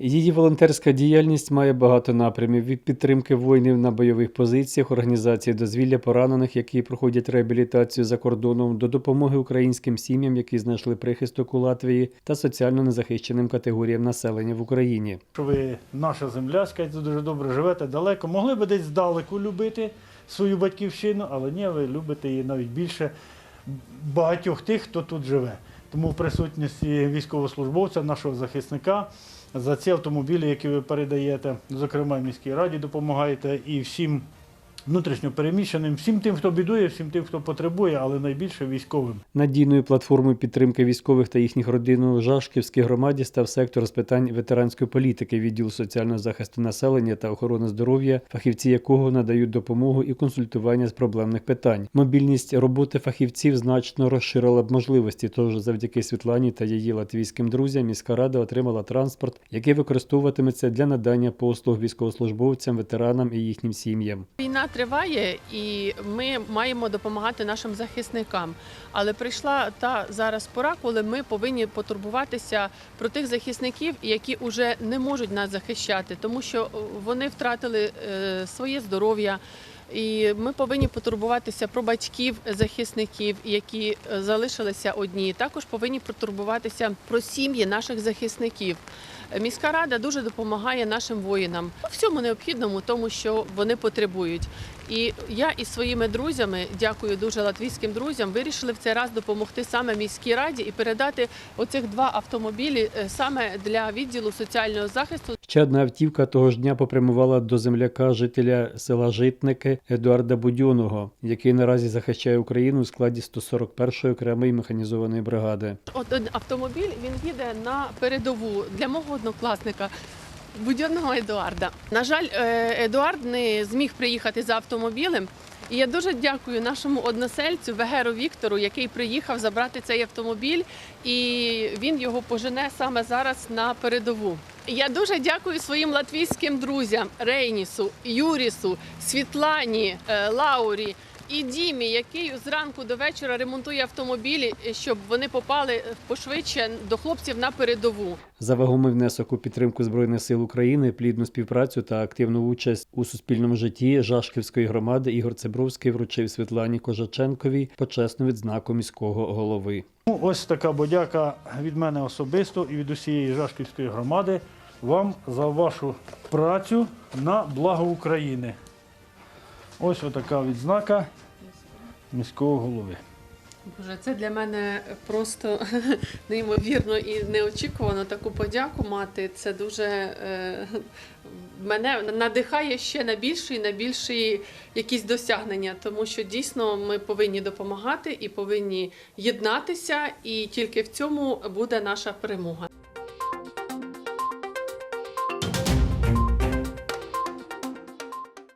Її волонтерська діяльність має багато напрямів від підтримки воїнів на бойових позиціях, організації дозвілля поранених, які проходять реабілітацію за кордоном, до допомоги українським сім'ям, які знайшли прихисток у Латвії, та соціально незахищеним категоріям населення в Україні. ви наша земля, скажете, дуже добре живете далеко. Могли би десь здалеку любити свою батьківщину, але ні, ви любите її навіть більше багатьох тих, хто тут живе. Тому в присутності військовослужбовця, нашого захисника, за ці автомобілі, які ви передаєте, зокрема міській раді допомагаєте і всім внутрішньо переміщеним, всім тим, хто бідує, всім тим, хто потребує, але найбільше військовим. Надійною платформою підтримки військових та їхніх родин у Жашківській громаді став сектор з питань ветеранської політики, відділ соціального захисту населення та охорони здоров'я, фахівці якого надають допомогу і консультування з проблемних питань. Мобільність роботи фахівців значно розширила б можливості. Тож завдяки Світлані та її латвійським друзям міська рада отримала транспорт, який використовуватиметься для надання послуг військовослужбовцям, ветеранам і їхнім сім'ям. Війна триває, і ми маємо допомагати нашим захисникам. Але прийшла та зараз пора, коли ми повинні потурбуватися про тих захисників, які вже не можуть нас захищати, тому що вони втратили е, своє здоров'я. І ми повинні потурбуватися про батьків захисників, які е, залишилися одні. Також повинні потурбуватися про сім'ї наших захисників. Міська рада дуже допомагає нашим воїнам у всьому необхідному, тому що вони потребують. І я із своїми друзями, дякую дуже латвійським друзям, вирішили в цей раз допомогти саме міській раді і передати оцих два автомобілі е, саме для відділу соціального захисту. Ще одна автівка того ж дня попрямувала до земляка жителя села Житники Едуарда Будьоного, який наразі захищає Україну у складі 141-ї окремої механізованої бригади. Один автомобіль він їде на передову для мого однокласника. Будьонного Едуарда. На жаль, е, Едуард не зміг приїхати за автомобілем. І я дуже дякую нашому односельцю Вегеру Віктору, який приїхав забрати цей автомобіль, і він його пожене саме зараз на передову. Я дуже дякую своїм латвійським друзям Рейнісу, Юрісу, Світлані, е, Лаурі і Дімі, який зранку до вечора ремонтує автомобілі, щоб вони попали пошвидше до хлопців на передову. За вагомий внесок у підтримку Збройних сил України, плідну співпрацю та активну участь у суспільному житті Жашківської громади Ігор Цебровський вручив Світлані Кожаченковій почесну відзнаку міського голови. Ну, ось така подяка від мене особисто і від усієї Жашківської громади вам за вашу працю на благо України. Ось отака відзнака міського голови. Боже, це для мене просто неймовірно і неочікувано таку подяку мати. Це дуже е, мене надихає ще на більші і на більші якісь досягнення, тому що дійсно ми повинні допомагати і повинні єднатися, і тільки в цьому буде наша перемога.